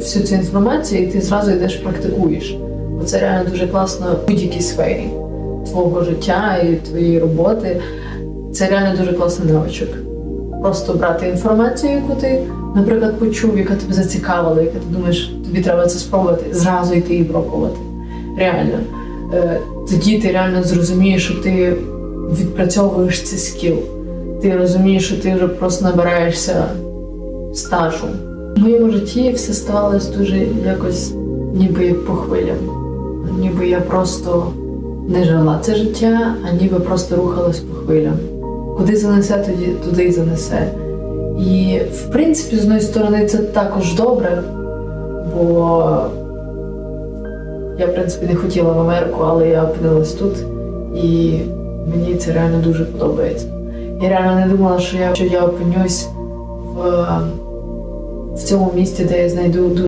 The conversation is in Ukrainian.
всю цю інформацію, і ти зразу йдеш практикуєш. Бо це реально дуже класно в будь-якій сфері твого життя і твоєї роботи. Це реально дуже класний навичок. Просто брати інформацію, яку ти, наприклад, почув, яка тебе зацікавила, яка ти думаєш, тобі треба це спробувати, зразу йти і пробувати. Реально. Е, Тоді ти реально зрозумієш, що ти відпрацьовуєш цей скіл. Ти розумієш, що ти вже просто набираєшся стажу. В моєму житті все ставалось дуже якось ніби по хвилям. Ніби я просто не жила це життя, а ніби просто рухалась по хвилям. Куди занесе, тоді туди й занесе. І в принципі, з однієї сторони, це також добре, бо я, в принципі, не хотіла в Америку, але я опинилась тут, і мені це реально дуже подобається. Я реально не думала, що я, що я опинюсь в, в цьому місці, де я знайду